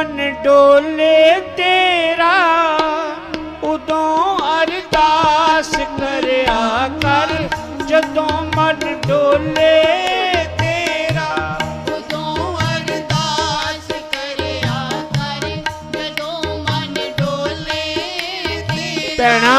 ਮਨ ਡੋਲੇ ਤੇਰਾ, ਉਦੋਂ ਅਰਦਾਸ ਕਰਿਆ ਕਰ। ਜਦੋਂ ਮਨ ਡੋਲੇ ਤੇਰਾ, ਉਦੋਂ ਅਰਦਾਸ ਕਰਿਆ ਕਰ। ਜਦੋਂ ਮਨ ਡੋਲੇ ਤੇਰਾ। ਪੈਣਾ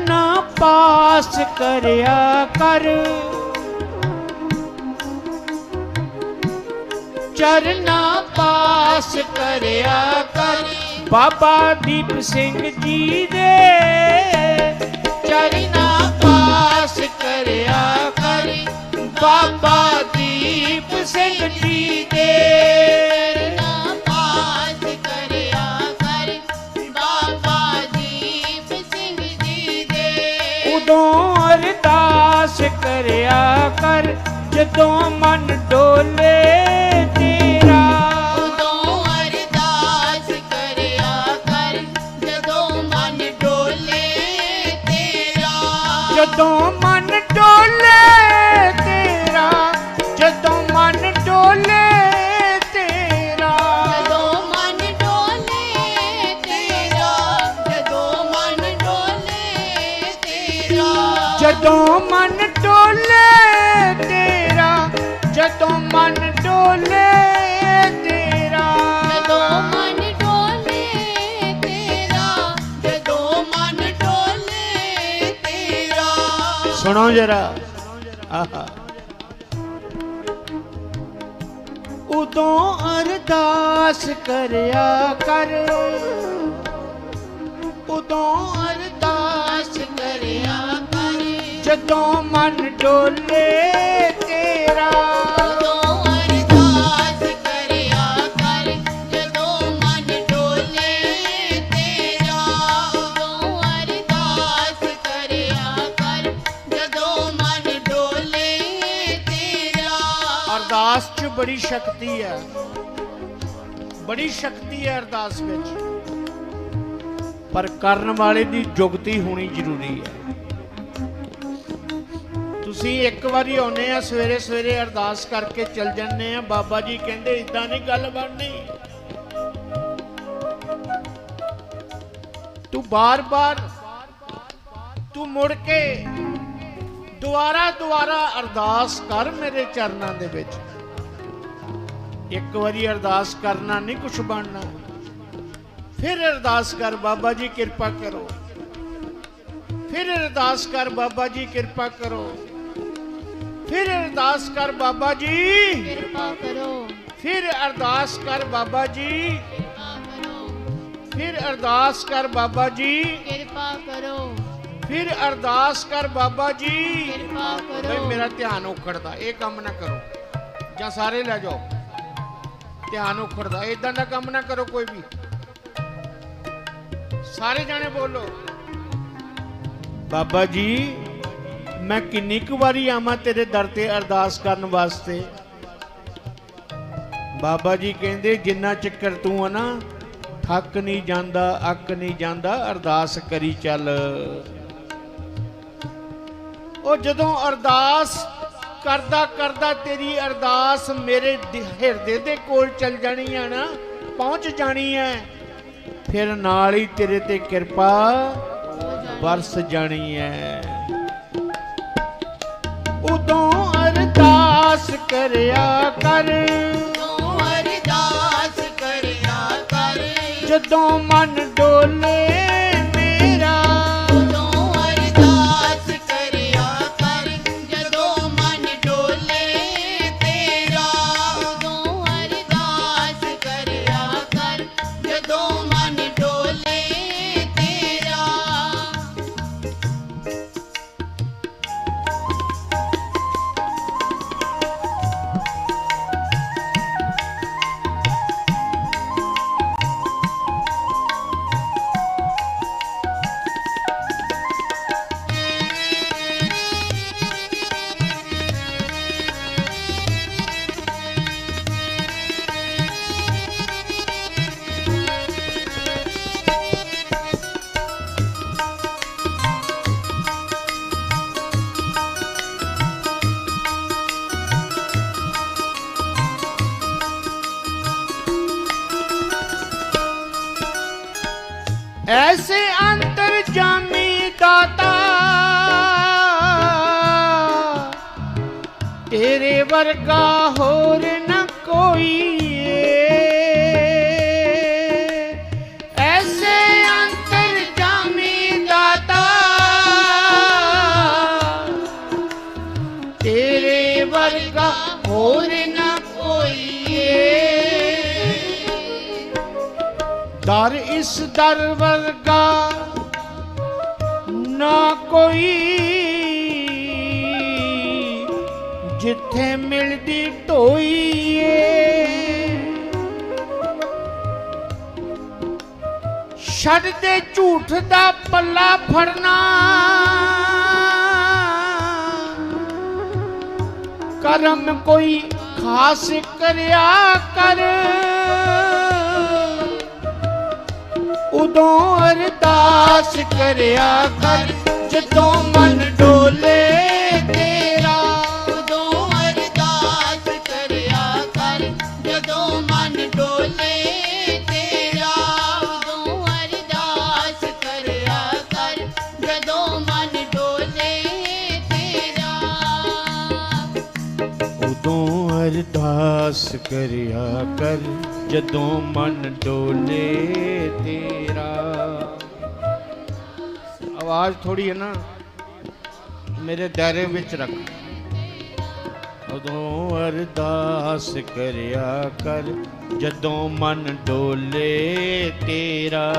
ਪਾਸ ਕਰਿਆ ਕਰ। ਚਰਨਾ ਪਾਸ ਕਰਿਆ ਕਰ। ਬਾਬਾ ਦੀਪ ਸਿੰਘ ਜੀ ਦੇ ਚਰਨਾ ਪਾਸ ਕਰਿਆ ਕਰ। ਬਾਬਾ ਦੀਪ ਸਿੰਘ ਜੀ ਦੇ ਜਦੋਂ ਮਨ ਡੋਲੇ ਤੇਰਾ। ਉਦੋਂ ਅਰਦਾਸ ਕਰਿਆ ਕਰ ਜਦੋਂ ਮਨ ਡੋਲੇ ਤੇਰਾ। ਜਦੋਂ ਮਨ ਸੁਣੋ ਜਰਾ। ਆਹਾ ਉਦੋਂ ਅਰਦਾਸ ਕਰਿਆ ਕਰ। ਉਦੋਂ ਅਰਦਾਸ ਕਰਿਆ ਕਰ। ਜਦੋਂ ਮਨ ਡੋਲੇ ਬੜੀ ਸ਼ਕਤੀ ਹੈ। ਬੜੀ ਸ਼ਕਤੀ ਹੈ ਅਰਦਾਸ ਵਿੱਚ। ਪਰ ਕਰਨ ਵਾਲੇ ਦੀ ਜੁਗਤੀ ਹੋਣੀ ਜ਼ਰੂਰੀ ਹੈ। ਤੁਸੀਂ ਇੱਕ ਵਾਰੀ ਆਉਨੇ ਆ, ਸਵੇਰੇ ਸਵੇਰੇ ਅਰਦਾਸ ਕਰਕੇ ਚੱਲ ਜੰਨੇ ਆ। ਬਾਬਾ ਜੀ ਕਹਿੰਦੇ ਇਦਾਂ ਨਹੀਂ ਗੱਲ ਬਣਨੀ। ਤੂੰ ਬਾਰ-ਬਾਰ ਤੂੰ ਮੁੜ ਕੇ ਦੁਆਰਾ ਦੁਆਰਾ ਅਰਦਾਸ ਕਰ ਮੇਰੇ ਚਰਨਾਂ ਦੇ ਵਿੱਚ। ਇੱਕ ਵਾਰੀ ਅਰਦਾਸ ਕਰਨਾ ਨਹੀਂ ਕੁਝ ਬਣਨਾ। ਫਿਰ ਅਰਦਾਸ ਕਰ ਬਾਬਾ ਜੀ ਕਿਰਪਾ ਕਰੋ। ਫਿਰ ਅਰਦਾਸ ਕਰ ਬਾਬਾ ਜੀ ਕਿਰਪਾ ਕਰੋ। ਫਿਰ ਅਰਦਾਸ ਕਰ ਬਾਬਾ ਜੀ ਕਿਰਪਾ ਕਰੋ। ਫਿਰ ਅਰਦਾਸ ਕਰ ਬਾਬਾ ਜੀ ਕਿਰਪਾ ਕਰੋ। ਫਿਰ ਅਰਦਾਸ ਕਰ ਬਾਬਾ ਜੀ ਕਿਰਪਾ ਕਰੋ। ਫਿਰ ਅਰਦਾਸ ਕਰ ਬਾਬਾ ਜੀ ਕਿਰਪਾ ਬਈ ਕਰੋ ਮੇਰਾ ਧਿਆਨ ਉਖੜਦਾ ਇਹ ਕੰਮ ਨਾ ਕਰੋ। ਜਾਂ ਸਾਰੇ ਲੈ ਜਾਓ। ਧਿਆਨ ਉਖੜਦਾ ਇਦਾਂ ਦਾ ਕੰਮ ਨਾ ਕਰੋ ਕੋਈ ਵੀ। ਸਾਰੇ ਜਾਣੇ ਬੋਲੋ। ਬਾਬਾ ਜੀ, ਮੈਂ ਕਿੰਨੀ ਕੁ ਵਾਰੀ ਆਵਾਂ ਤੇਰੇ ਦਰ ਤੇ ਅਰਦਾਸ ਕਰਨ ਵਾਸਤੇ? ਬਾਬਾ ਜੀ ਕਹਿੰਦੇ, ਜਿੰਨਾ ਚੱਕਰ ਤੂੰ ਆ ਨਾ, ਥੱਕ ਨਹੀਂ ਜਾਂਦਾ, ਅੱਕ ਨਹੀਂ ਜਾਂਦਾ, ਅਰਦਾਸ ਕਰੀ ਚੱਲ। ਉਹ ਜਦੋਂ ਅਰਦਾਸ ਕਰਦਾ ਕਰਦਾ ਤੇਰੀ ਅਰਦਾਸ ਮੇਰੇ ਹਿਰਦੇ ਦੇ ਕੋਲ ਚਲ ਜਾਣੀ ਆ ਨਾ ਪਹੁੰਚ ਜਾਣੀ ਹੈ ਫਿਰ ਨਾਲ ਹੀ ਤੇਰੇ ਤੇ ਕਿਰਪਾ ਵਰਸ ਜਾਣੀ ਹੈ ਉਦੋਂ ਅਰਦਾਸ ਕਰਿਆ ਕਰ। ਤੂੰ ਅਰਦਾਸ ਕਰਿਆ ਕਰ। ਜਦੋਂ ਮਨ ਡੋਲੇ ਵਰਗਾ ਹੋਰ ਨ ਕੋਈ ਏ। ਐਸੇ ਅੰਤਰ ਜਾਮੀ ਦਾਤਾ, ਤੇਰੇ ਵਰਗਾ ਹੋਰ ਨਾ ਕੋਈ ਏ। ਦਰ ਇਸ ਦਰ ਵਰਗਾ ਨਾ ਕੋਈ ਜਿੱਥੇ ਮਿਲਦੀ ਢੋਈ ਛੱਡ ਦੇ ਝੂਠ ਦਾ ਪੱਲਾ ਫੜਨਾ। ਕਰਮ ਕੋਈ ਖਾਸ ਕਰਿਆ ਕਰ। ਉਦੋਂ ਅਰਦਾਸ ਕਰਿਆ ਕਰ, ਜਦੋਂ ਮਨ ਡੋਲੇ ਅਰਦਾਸ ਕਰਿਆ ਕਰ। ਜਦੋਂ ਮਨ ਡੋਲੇ ਤੇਰਾ। ਕਰਿਆ ਜਦੋਂ ਮਨ ਡੋਲੇ ਤੇਰਾ। ਆਵਾਜ਼ ਥੋੜੀ ਹੈ ਨਾ, ਮੇਰੇ ਦਾਇਰੇ ਵਿੱਚ ਰੱਖ। ਉਦੋਂ ਅਰਦਾਸ ਕਰਿਆ ਕਰ, ਜਦੋਂ ਮਨ ਡੋਲੇ ਤੇਰਾ।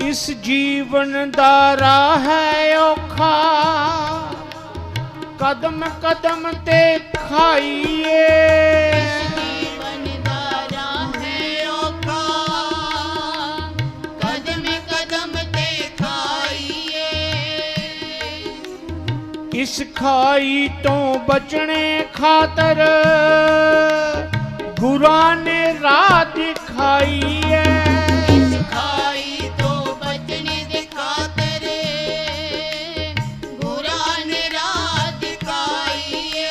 ਇਸ ਜੀਵਨ ਦਾ ਰਾਹ ਹੈ ਔਖਾ। ਕਦਮ ਕਦਮ ਤੇ ਖਾਈਏ। ਇਸ ਖਾਈ ਤੋਂ ਬਚਣੇ ਖਾਤਰ ਗੁਰਾਂ ਨੇ ਰਾਹ ਦਿਖਾਈ ਐ। ਇਸ ਖਾਈ ਤੋਂ ਬਚਣੇ ਦੇ ਖਾਤਰ ਗੁਰਾਂ ਨੇ ਰਾਹ ਦਿਖਾਈਏ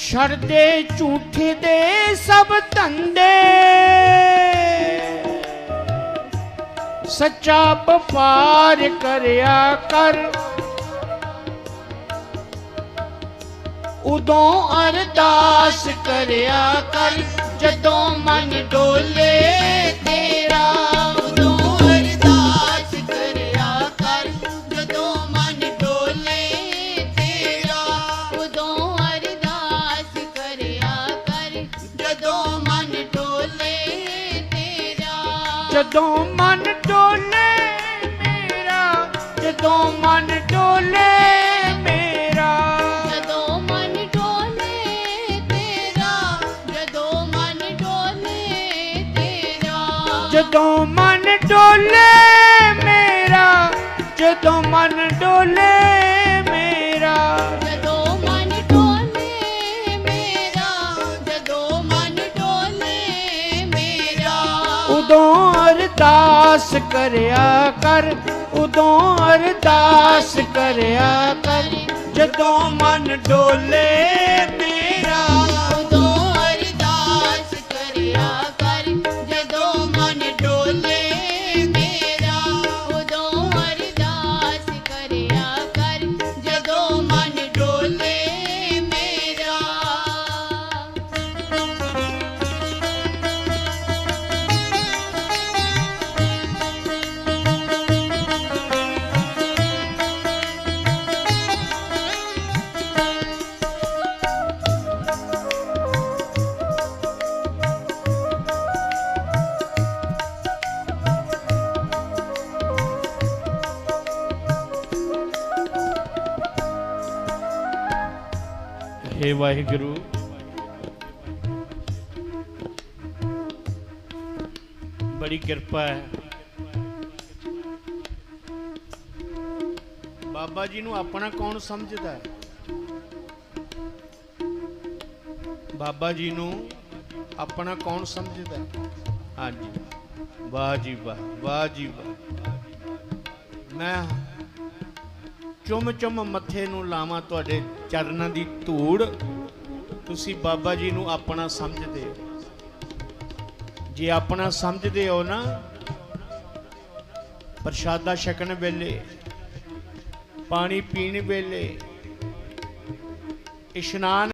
ਛੱਡਦੇ ਝੂਠੇ ਦੇ ਸਭ ਧੰਦੇ ਸੱਚਾ ਵਪਾਰ ਕਰਿਆ ਕਰ। ਉਦੋਂ ਅਰਦਾਸ ਕਰਿਆ ਕਰ ਜਦੋਂ ਮਨ ਡੋਲੇ ਤੇਰਾ ਮਨ ਡੋਲੇ ਮੇਰਾ। ਜਦੋਂ ਮਨ ਡੋਲੇ ਮੇਰਾ ਜਦੋਂ ਮਨ ਡੋਲੇ ਮੇਰਾ। ਉਦੋਂ ਅਰਦਾਸ ਕਰਿਆ ਕਰ ਉਦੋਂ ਅਰਦਾਸ ਕਰਿਆ ਕਰ। ਜਦੋਂ ਮਨ ਡੋਲੇ ਮੇਰਾ ਹੇ ਵਾਹਿਗੁਰੂ। ਬੜੀ ਕਿਰਪਾ ਹੈ। ਬਾਬਾ ਜੀ ਨੂੰ ਆਪਣਾ ਕੌਣ ਸਮਝਦਾ ਹੈ? ਬਾਬਾ ਜੀ ਨੂੰ ਆਪਣਾ ਕੌਣ ਸਮਝਦਾ ਹੈ? ਹਾਂਜੀ। ਵਾਹ ਜੀ ਵਾਹ ਵਾਹ ਜੀ ਵਾਹ। ਮੈਂ ਚੁੰਮ ਚੁੰਮ ਮੱਥੇ ਨੂੰ ਲਾਵਾਂ ਤੁਹਾਡੇ ਚਰਨਾਂ ਦੀ ਧੂੜ। ਤੁਸੀਂ ਬਾਬਾ ਜੀ ਨੂੰ ਆਪਣਾ ਸਮਝਦੇ ਹੋ। ਜੇ ਆਪਣਾ ਸਮਝਦੇ ਹੋ ਨਾ, ਪ੍ਰਸ਼ਾਦਾ ਛਕਣ ਵੇਲੇ, ਪਾਣੀ ਪੀਣ ਵੇਲੇ, ਇਸ਼ਨਾਨ